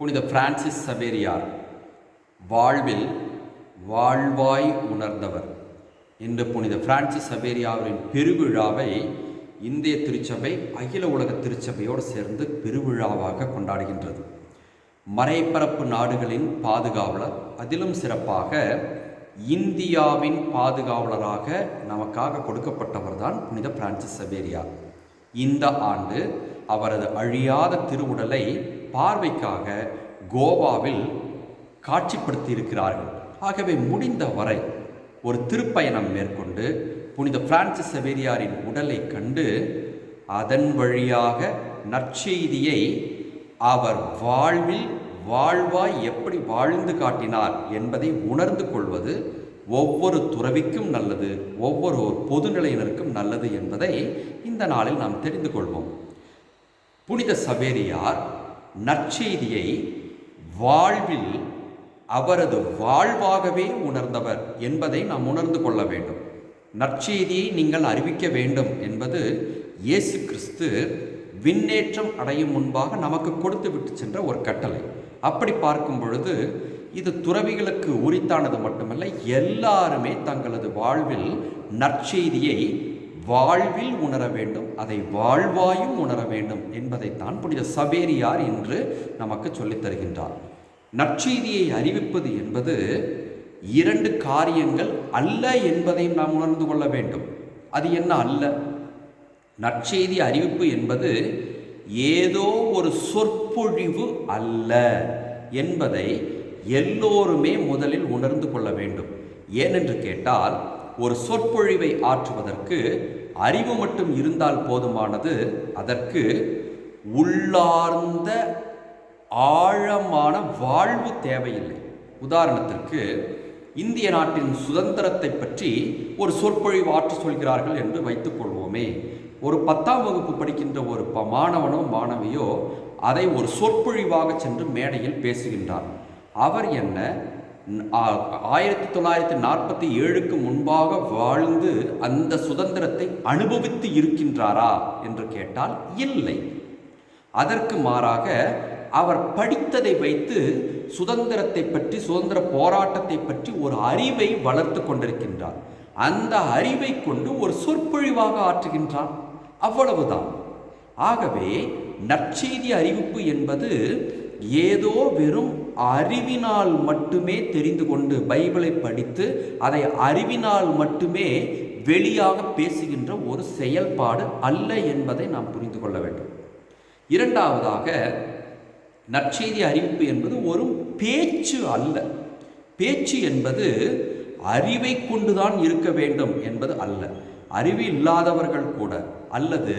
புனித பிரான்சிஸ் சவேரியார் வாழ்வில் வாழ்வாய் உணர்ந்தவர். இன்று புனித பிரான்சிஸ் சபேரியாவின் பெருவிழாவை இந்திய திருச்சபை அகில உலக திருச்சபையோடு சேர்ந்து பெருவிழாவாக கொண்டாடுகின்றது. மறைப்பரப்பு நாடுகளின் பாதுகாவலர் அதிலும் சிறப்பாக இந்தியாவின் பாதுகாவலராக நமக்காக கொடுக்கப்பட்டவர் தான் புனித பிரான்சிஸ் சவேரியார் இந்த ஆண்டு அவரது அழியாத திருவுடலை பார்வைக்காக கோவாவில் காட்சிப்படுத்தி இருக்கிறார்கள் ஆகவே முடிந்த வரை ஒரு திருப்பயணம் மேற்கொண்டு புனித பிரான்சிஸ் செவேரியாரின் உடலை கண்டு அதன் வழியாக நற்செய்தியை அவர் வாழ்வில் வாழ்வாய் எப்படி வாழ்ந்து காட்டினார் என்பதை உணர்ந்து கொள்வது ஒவ்வொரு துறவிக்கும் நல்லது ஒவ்வொரு பொதுநிலையினருக்கும் நல்லது என்பதை இந்த நாளில் நாம் தெரிந்து கொள்வோம். புனித சவேரியார் நற்செய்தியை வாழ்வில் அவரது வாழ்வாகவே உணர்ந்தவர் என்பதை நாம் உணர்ந்து கொள்ள வேண்டும். நற்செய்தியை நீங்கள் அறிவிக்க வேண்டும் என்பது இயேசு கிறிஸ்து விண்ணேற்றம் அடையும் முன்பாக நமக்கு கொடுத்து விட்டு சென்ற ஒரு கட்டளை. அப்படி பார்க்கும் பொழுது இது துறவிகளுக்கு உரித்தானது மட்டுமல்ல எல்லாருமே தங்களது வாழ்வில் நற்செய்தியை வாழ்வில் உணர வேண்டும் அதை வாழ்வாயும் உணர வேண்டும் என்பதைத்தான் புனித சபேரியார் இன்று நமக்கு சொல்லித் தருகின்றார். நற்செய்தியை அறிவிப்பது என்பது இரண்டு காரியங்கள் அல்ல என்பதையும் நாம் உணர்ந்து கொள்ள வேண்டும். அது என்ன அல்ல? நற்செய்தி அறிவிப்பு என்பது ஏதோ ஒரு சொற்பொழிவு அல்ல என்பதை எல்லோருமே முதலில் உணர்ந்து கொள்ள வேண்டும். ஏனென்று கேட்டால் ஒரு சொற்பொழிவை ஆற்றுவதற்கு அறிவு மட்டும் இருந்தால் போதுமானது. அதற்கு உள்ளார்ந்த ஆழமான வாழ்வு தேவையில்லை. உதாரணத்திற்கு இந்திய நாட்டின் சுதந்திரத்தை பற்றி ஒரு சொற்பொழிவு ஆற்ற சொல்கிறார்கள் என்று வைத்துக் கொள்வோமே. ஒரு பத்தாம் வகுப்பு படிக்கின்ற ஒரு ப மாணவனோ மாணவியோ அதை ஒரு சொற்பொழிவாக சென்று மேடையில் பேசுகின்றார் அவர் என்ன ஆயிரத்தி தொள்ளாயிரத்தி நாற்பத்தி ஏழுக்கு முன்பாக வாழ்ந்து அந்த சுதந்திரத்தை அனுபவித்து இருக்கின்றாரா என்று கேட்டால் இல்லை. அதற்கு மாறாக அவர் படித்ததை வைத்து சுதந்திரத்தை பற்றி சுதந்திர போராட்டத்தை பற்றி ஒரு அறிவை வளர்த்து கொண்டிருக்கின்றார். அந்த அறிவை கொண்டு ஒரு சொற்பொழிவாக ஆற்றுகின்றார். அவ்வளவுதான். ஆகவே நற்செய்தி அறிவிப்பு என்பது ஏதோ வெறும் அறிவினால் மட்டுமே தெரிந்து கொண்டு பைபிளை படித்து அதை அறிவினால் மட்டுமே வெளியாக பேசுகின்ற ஒரு செயல்பாடு அல்ல என்பதை நாம் புரிந்து கொள்ள வேண்டும். இரண்டாவதாக நற்செய்தி அறிவிப்பு என்பது ஒரு பேச்சு அல்ல. பேச்சு என்பது அறிவை கொண்டுதான் இருக்க வேண்டும் என்பது அல்ல. அறிவு இல்லாதவர்கள் கூட அல்லது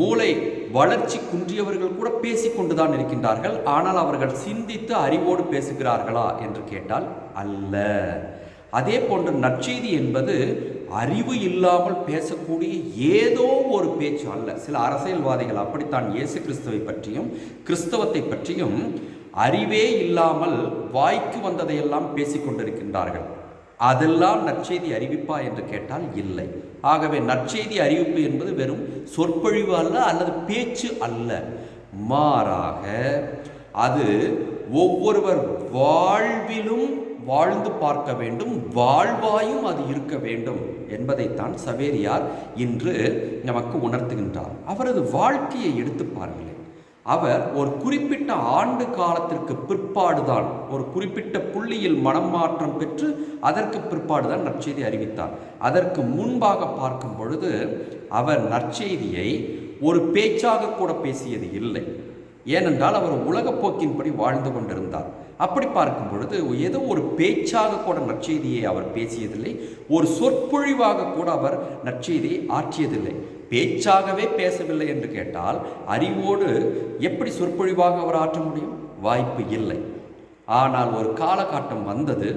மூளை வளர்ச்சி குன்றியவர்கள் கூட பேசிக்கொண்டுதான் இருக்கின்றார்கள். ஆனால் அவர்கள் சிந்தித்து அறிவோடு பேசுகிறார்களா என்று கேட்டால் அல்ல. அதே போன்ற நற்செய்தி என்பது அறிவு இல்லாமல் பேசக்கூடிய ஏதோ ஒரு பேச்சு அல்ல. சில அரசியல்வாதிகள் அப்படித்தான் இயேசு கிறிஸ்துவை பற்றியும் கிறிஸ்தவத்தை பற்றியும் அறிவே இல்லாமல் வாய்க்கு வந்ததையெல்லாம் பேசிக்கொண்டிருக்கின்றார்கள் அதெல்லாம் நற்செய்தி அறிவிப்பா என்று கேட்டால் இல்லை. ஆகவே நற்செய்தி அறிவிப்பு என்பது வெறும் சொற்பொழிவு அல்ல அல்லது பேச்சு அல்ல. மாறாக அது ஒவ்வொருவர் வாழ்விலும் வாழ்ந்து பார்க்க வேண்டும் வாழ்வாயும் அது இருக்க வேண்டும் என்பதைத்தான் சவேரியார் இன்று நமக்கு உணர்த்துகின்றார். அவரது வாழ்க்கையை எடுத்து பாருங்களேன். அவர் ஒரு குறிப்பிட்ட ஆண்டு காலத்திற்கு பிற்பாடுதான் ஒரு குறிப்பிட்ட புள்ளியில் மனம் மாற்றம் பெற்று அதற்கு பிற்பாடுதான் நற்செய்தி அறிவித்தார். அதற்கு முன்பாக பார்க்கும் பொழுது அவர் நற்செய்தியை ஒரு பேச்சாக கூட பேசியது இல்லை. ஏனென்றால் அவர் உலகப்போக்கின்படி வாழ்ந்து கொண்டிருந்தார். அப்படி பார்க்கும் பொழுது ஏதோ ஒரு பேச்சாக கூட நற்செய்தியை அவர் பேசியதில்லை ஒரு சொற்பொழிவாக கூட அவர் நற்செய்தியை ஆற்றியதில்லை. பேச்சாகவே பேசவில்லை என்று கேட்டால் அறிவோடு எப்படி சொற்பொழிவாக அவர் ஆற்ற முடியும்? வாய்ப்பு இல்லை. ஆனால் ஒரு காலகட்டம் வந்தது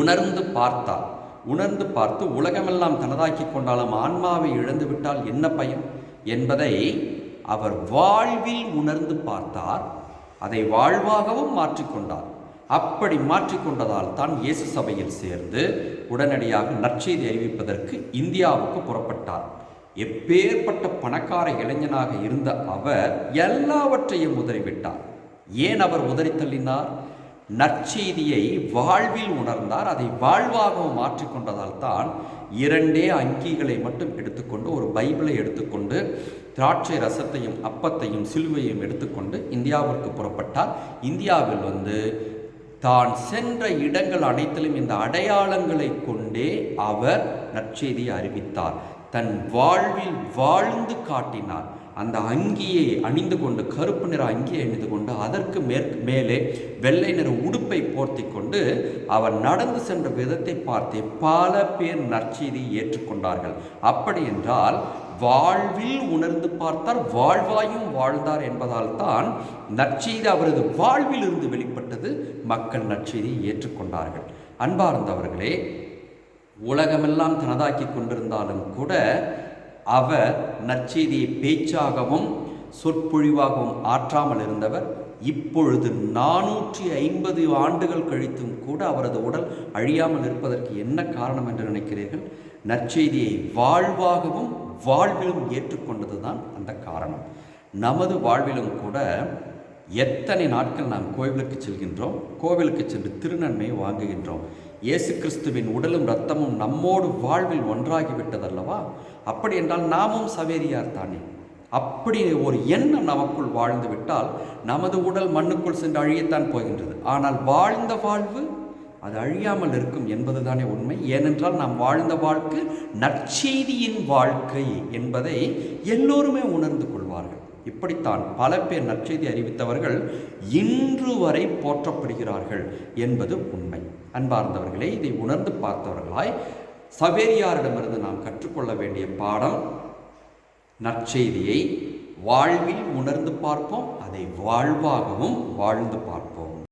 உணர்ந்து பார்த்தார். உணர்ந்து பார்த்து உலகமெல்லாம் தனதாக்கி கொண்டாலும் ஆன்மாவை இழந்து விட்டால் என்ன பயன்? என்பதை அவர் வாழ்வில் உணர்ந்து பார்த்தார். அதை வாழ்வாகவும் மாற்றிக்கொண்டார் அப்படி மாற்றிக்கொண்டதால் தான் இயேசு சபையில் சேர்ந்து உடனடியாக நற்செய்தி அறிவிப்பதற்கு இந்தியாவுக்கு புறப்பட்டார். எப்பேற்பட்ட பணக்கார இளைஞனாக இருந்த அவர் எல்லாவற்றையும் உதறிவிட்டார். ஏன் அவர் உதறித்தள்ளினார் நற்செய்தியை வாழ்வில் உணர்ந்தார். அதை வாழ்வாகவும் மாற்றிக்கொண்டதால் தான் இரண்டே அங்கிகளை மட்டும் எடுத்துக்கொண்டு ஒரு பைபிளை எடுத்துக்கொண்டு திராட்சை ரசத்தையும் அப்பத்தையும் சிலுவையும் எடுத்துக்கொண்டு இந்தியாவிற்கு புறப்பட்டார். இந்தியாவில் வந்து தான் சென்ற இடங்கள் அனைத்திலும் இந்த அடையாளங்களை கொண்டே அவர் நற்செய்தியை அறிவித்தார். தன் வாழ்வில் வாழ்ந்து காட்டினார். அந்த அங்கியை அணிந்து கொண்டு கருப்பு நிற அங்கியை அணிந்து கொண்டு அதற்கு மேற்கு மேலே வெள்ளை நிற உடுப்பை போர்த்தி கொண்டு அவர் நடந்து சென்ற விதத்தை பார்த்தே பல பேர் நற்செய்தி ஏற்றுக்கொண்டார்கள். அப்படி என்றால் வாழ்வில் உணர்ந்து பார்த்தார் வாழ்வாயும் வாழ்ந்தார் என்பதால் தான் நற்செய்தி அவரது வாழ்வில் இருந்து வெளிப்பட்டது. மக்கள் நற்செய்தியை ஏற்றுக்கொண்டார்கள். அன்பார்ந்தவர்களே உலகமெல்லாம் தனதாக்கி கொண்டிருந்தாலும் கூட அவர் நற்செய்தியை பேச்சாகவும் சொற்பொழிவாகவும் ஆற்றாமல் இருந்தவர். இப்பொழுது நானூற்றி ஐம்பது ஆண்டுகள் கழித்தும் கூட அவரது உடல் அழியாமல் இருப்பதற்கு என்ன காரணம் என்று நினைக்கிறீர்கள்? நற்செய்தியை வாழ்வாகவும் வாழ்விலும் ஏற்றுக்கொண்டதுதான் அந்த காரணம். நமது வாழ்விலும் கூட எத்தனை நாட்கள் நாம் கோவிலுக்கு செல்கின்றோம்? கோவிலுக்கு சென்று திருநன்மையை வாங்குகின்றோம். இயேசு கிறிஸ்துவின் உடலும் இரத்தமும் நம்மோடு வாழ்வில் ஒன்றாகிவிட்டதல்லவா? அப்படி என்றால் நாமும் சவேரியார் தானே. அப்படி ஒரு எண்ணம் நமக்குள் வாழ்ந்து விட்டால் நமது உடல் மண்ணுக்குள் சென்று அழியத்தான் போகின்றது. ஆனால் வாழ்ந்த வாழ்வு அது அழியாமல் இருக்கும் என்பதுதானே உண்மை. ஏனென்றால் நாம் வாழ்ந்த வாழ்க்கை நற்செய்தியின் வாழ்க்கை என்பதை எல்லோருமே உணர்ந்து கொள்வார்கள். இப்படித்தான் பல பேர் நற்செய்தி அறிவித்தவர்கள் இன்று வரை போற்றப்படுகிறார்கள் என்பது உண்மை. அன்பார்ந்தவர்களே இதை உணர்ந்து பார்த்தவர்களாய் சவேரியாரிடமிருந்து நாம் கற்றுக்கொள்ள வேண்டிய பாடம் நற்செய்தியை வாழ்வில் உணர்ந்து பார்ப்போம் அதை வாழ்வாகவும் வாழ்ந்து பார்ப்போம்.